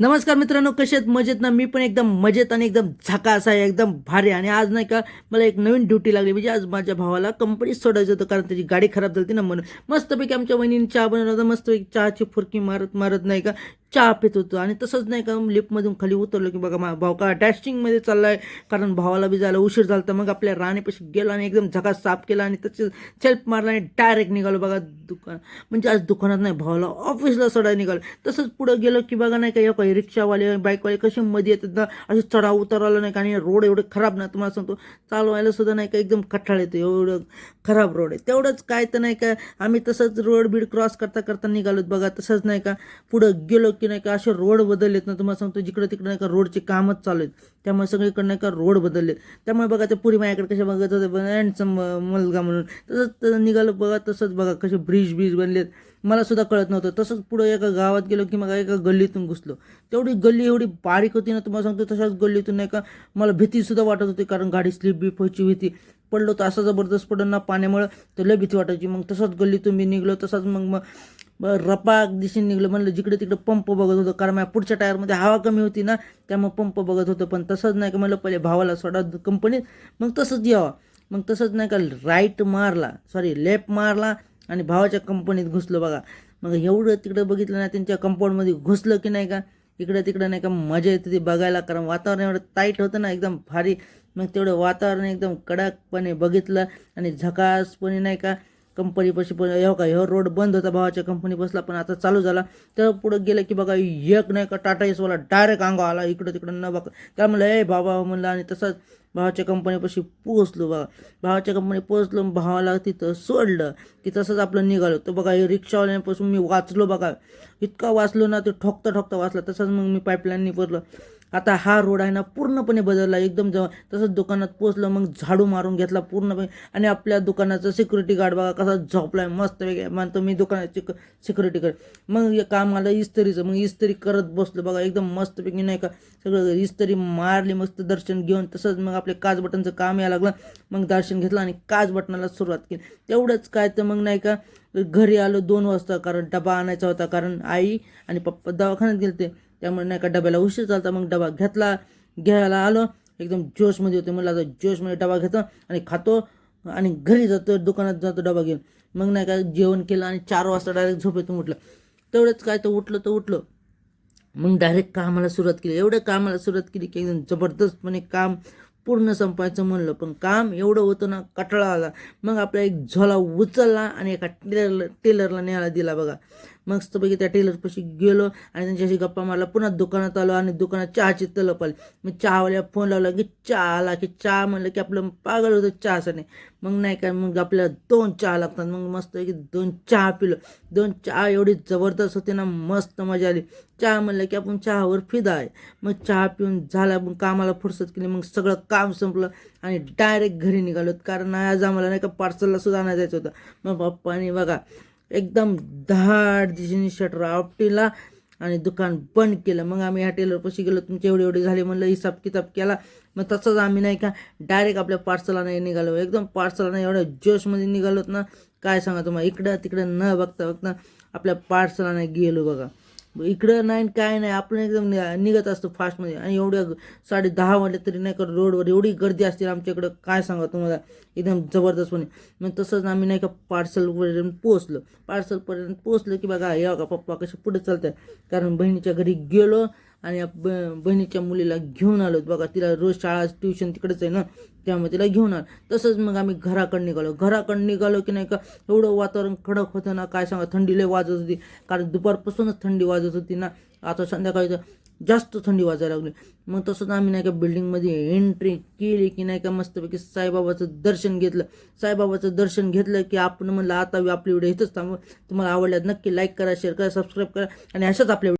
नमस्कार मित्रांनो कसे आहेत? मजेत ना? मी पण एकदम मजेत आणि एकदम झकास आहे एकदम भारी. आणि आज नाही का मला एक नवीन ड्युटी लागली. म्हणजे आज माझ्या भावाला कंपनीत सोडायचं होतं कारण त्याची गाडी खराब झाली होती ना म्हणून. मस्तपैकी आमच्या वहिनीने चहा बनवला होता. मस्तपैकी चहाची फुरकी मारत मारत नाही का चहा पित होतो. आणि तसंच नाही का लिफ्टमधून खाली उतरलो की बघा मा भाऊ का डॅशिंगमध्ये चालला आहे कारण भावाला बी जायला उशीर झाला तर मग आपल्या राणीपाशी गेलो आणि एकदम झगा साफ केला आणि त्याची सेल्फ मारला आणि डायरेक्ट निघालो बघा दुकान म्हणजे आज दुकानात नाही भावाला ऑफिसला सोडायला निघालो. तसंच पुढं गेलो की बघा नाही का या काही रिक्षावाले बाईकवाले कसे मध्ये येतात ना असे चढाव उतरवलं नाही का आणि रोड एवढे खराब ना तुम्हाला सांगतो. चालवायला सुद्धा नाही का एकदम कठाळ येतं. एवढं खराब रोड आहे. तेवढंच काय तर नाही का आम्ही तसंच रोड बीड क्रॉस करता करता निघालोत बघा. तसंच नाही का पुढं गेलो की की नाही का असे रोड बदललेत ना तुम्हाला सांगतो जिकडं तिकडं नाही का रोडचे कामच चालू आहेत. त्यामुळे सगळीकडे नाही का रोड बदलले त्यामुळे बघा ते पुरी माझ्याकडे कशा बघत होते अँडचा मुलगा म्हणून तसंच निघालं बघा तसंच बघा कसे ब्रिज ब्रिज बनलेत. मला सुद्धा कळत नव्हतं. तसंच पुढं एका गावात गेलो की मग एका गल्लीतून घुसलो. तेवढी गल्ली एवढी बारीक होती ना तुम्हाला सांगतो तशाच गल्लीतून नाही का मला भीतीसुद्धा वाटत होती कारण गाडी स्लिप बीप व्हायची भीती पडलो तर असं जबरदस्त पडलं ना पाण्यामुळं तर लय भीती वाटायची. मग तसंच गल्लीतून मी निघलो तसंच मग मग ब- रपाक दिशेने निघलं. म्हणलं जिकडे तिकडे पंप बघत होतं. कारण माझ्या पुढच्या टायरमध्ये हवा कमी होती ना त्यामुळे पंप बघत होतं. पण तसंच नाही का म्हणलं पहिले भावाला सोडा कंपनीत मग तसंच यावं. मग तसंच नाही का राईट मारला. सॉरी लेफ्ट मारला आणि भावाच्या कंपनीत घुसलो बघा. मग एवढं तिकडं बघितलं नाही त्यांच्या कंपाऊंडमध्ये घुसलं की नाही का इकडं तिकडं नाही का मजा येते ती बघायला. कारण वातावरण एवढं टाईट होतं ना एकदम भारी. मग तेवढं वातावरण एकदम कडकपणे बघितलं आणि झकासपणे नाही का कंपनीपाशी पण हो का ह्यो रोड बंद होता भावाच्या कंपनी बसला पण आता चालू झाला. तर पुढं गेलं की बघा एक नाही का टाटा एसवाला डायरेक्ट अंगा आला इकडं तिकडं न बघा. त्या म्हणलं ए बाबा म्हणलं आणि तसंच भावाच्या कंपनीपाशी पोहोचलो बघा. भावाच्या कंपनी पोहोचलो भावाला तिथं सोडलं की तसंच आपलं निघालो. तर बघा हे रिक्षावाल्यांपासून मी वाचलो बघा. इतका वाचलो ना ते ठोकता ठोकता वाचला. तसंच मग मी पाईपलाईननी पडलो आता हा रोड आहे ना पूर्णपणे बदलला. एकदम जवळ. तसंच दुकानात पोचलं मग झाडू मारून घेतला पूर्णपणे. आणि आपल्या दुकानाचं सिक्युरिटी गार्ड बघा कसा झोपलाय मस्त वेगळ्या मानतो मी दुकानाची सिक्युरिटी गार्ड मग हे काम आलं इस्त्रीचं. मग इस्त्री करत बसलो बघा. एकदम मस्तपैकी नाही का सगळं इस्त्री मारली मस्त दर्शन घेऊन. तसंच मग आपले काच बटनचं काम यायला लागलं. मग दर्शन घेतलं आणि काच बटनाला सुरुवात केली. तेवढंच काय तर मग नाही का घरी आलो दोन वाजता. कारण डबा आणायचा होता. कारण आई आणि पप्पा दवाखान्यात गेले ते त्यामुळे नाही का डब्याला उशीर चालता मग डबा घेतला घ्यायला आलो. एकदम जोशमध्ये होते म्हणलं आता जोशमध्ये डबा घेतो आणि खातो आणि घरी जातो दुकानात जातो डबा घेऊन. मग नाही का जेवण केलं आणि चार वाजता डायरेक्ट झोपेतून उठलं. तेवढंच काय तर उठलं तर उठलं. मग डायरेक्ट कामाला सुरुवात केली. एवढं कामाला सुरुवात केली की एकदम जबरदस्तपणे काम पूर्ण संपायचं म्हणलं. पण काम एवढं होतं ना कटाळा आला. मग आपला एक झोला उचलला आणि एका टेलरला टेलरला न्यायला दिला बघा. मस्तपैकी त्या टेलरपाशी गेलो आणि त्यांच्याशी गप्पा मारला पुन्हा दुकानात आलो आणि दुकानात चहाची तलप आली मग चहावाल्या फोन लावला की चहा आला की चहा. म्हणलं की आपलं पागल होतं चहासाठी मग नाही काय मग आपल्याला दोन चहा लागतात. मग मस्त की दोन चहा पिलो. दोन चहा एवढी जबरदस्त होते ना मस्त मजा आली. चहा म्हणलं की आपण चहावर फिदा आहे. मग चहा पिऊन झाला मग कामाला फुरसत केली मग सगळं काम संपलं आणि डायरेक्ट घरी निघालो कारण आज आम्हाला नाही का पार्सलला सुद्धा नाही जायचं होतं. मग पप्पानी बघा एकदम धाड दिशेने शटर आपटीला आणि दुकान बंद केलं. मग आम्ही ह्या टेलरपाशी गेलो. तुमचे एवढे एवढे झाले म्हणलं हिसाब किताब केला. मग तसंच आम्ही नाही का डायरेक्ट आपल्या पार्सलला नाही निघालो. एकदम पार्सलला एवढ्या जोशमध्ये निघालोत ना. काय सांगा तुम्हाला? इकडं तिकडं न बघता बघता आपल्या पार्सलला नाही गेलो बघा. इकडं नाही काय नाही आपण एकदम नि- निघत असतो फास्टमध्ये आणि एवढ्या साडे दहा वाजले तरी नाही का रोडवर एवढी गर्दी असते आमच्याकडं. काय सांगा तुम्हाला? एकदम जबरदस्तपणे. मग तसंच आम्ही नाही का पार्सलपर्यंत पोहोचलो. पार्सलपर्यंत पोहोचलो की बघा या का पप्पा कसे पुढे चालत कारण बहिणीच्या घरी गेलो आणि या ब- बहिणीच्या मुलीला घेऊन आलो बघा तिला रोज शाळा ट्युशन तिकडेच आहे ना त्यामुळे तिला घेऊन आलो. तसंच मग आम्ही घराकडे निघालो. घराकडे निघालो की नाही का एवढं वातावरण कडक होतं ना काय सांगा थंडी लय वाजत होती. कारण दुपारपासूनच थंडी वाजत होती ना. आता संध्याकाळी तर जास्त थंडी वाजायला लागली. मग तसंच आम्ही नाही का बिल्डिंगमध्ये एंट्री केली की नाही का मस्तपैकी साईबाबाचं दर्शन घेतलं. साईबाबाचं दर्शन घेतलं की आपण म्हणलं आता आपली व्हिडिओ इथंच थांबू. तुम्हाला आवडल्यात नक्की लाईक करा शेअर करा सबस्क्राईब करा. आणि अशाच आपल्या